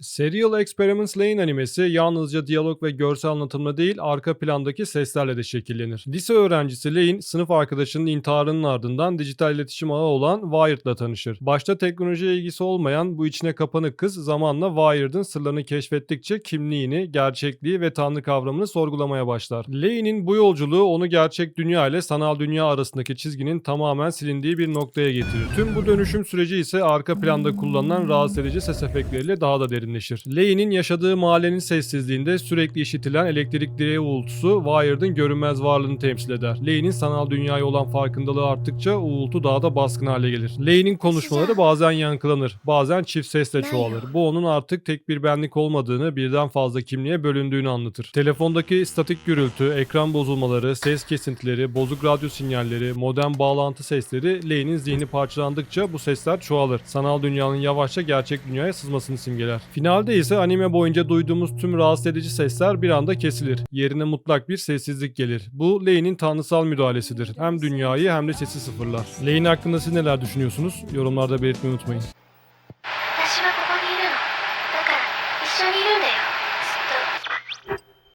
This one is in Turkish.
Serial Experiments Lane animesi yalnızca diyalog ve görsel anlatımla değil arka plandaki seslerle de şekillenir. Lise öğrencisi Lane sınıf arkadaşının intiharının ardından dijital iletişim ağı olan Wired'la tanışır. Başta teknolojiye ilgisi olmayan bu içine kapanık kız zamanla Wired'ın sırlarını keşfettikçe kimliğini, gerçekliği ve tanrı kavramını sorgulamaya başlar. Lane'in bu yolculuğu onu gerçek dünya ile sanal dünya arasındaki çizginin tamamen silindiği bir noktaya getirir. Tüm bu dönüşüm süreci ise arka planda kullanılan rahatsız edici ses efektleriyle daha da derinleşir. Lane'in yaşadığı mahallenin sessizliğinde sürekli işitilen elektrik direği uğultusu Wired'ın görünmez varlığını temsil eder. Lane'in sanal dünyaya olan farkındalığı arttıkça uğultu daha da baskın hale gelir. Lane'in konuşmaları bazen yankılanır, bazen çift sesle çoğalır. Bu onun artık tek bir benlik olmadığını, birden fazla kimliğe bölündüğünü anlatır. Telefondaki statik gürültü, ekran bozulmaları, ses kesintileri, bozuk radyo sinyalleri, modem bağlantı sesleri Lane'in zihni parçalandıkça bu sesler çoğalır. Sanal dünyanın yavaşça gerçek dünyaya sızmasını simgeler. Finalde ise anime boyunca duyduğumuz tüm rahatsız edici sesler bir anda kesilir. Yerine mutlak bir sessizlik gelir. Bu Lane'in tanrısal müdahalesidir. Hem dünyayı hem de sesi sıfırlar. Lane hakkında siz neler düşünüyorsunuz? Yorumlarda belirtmeyi unutmayın.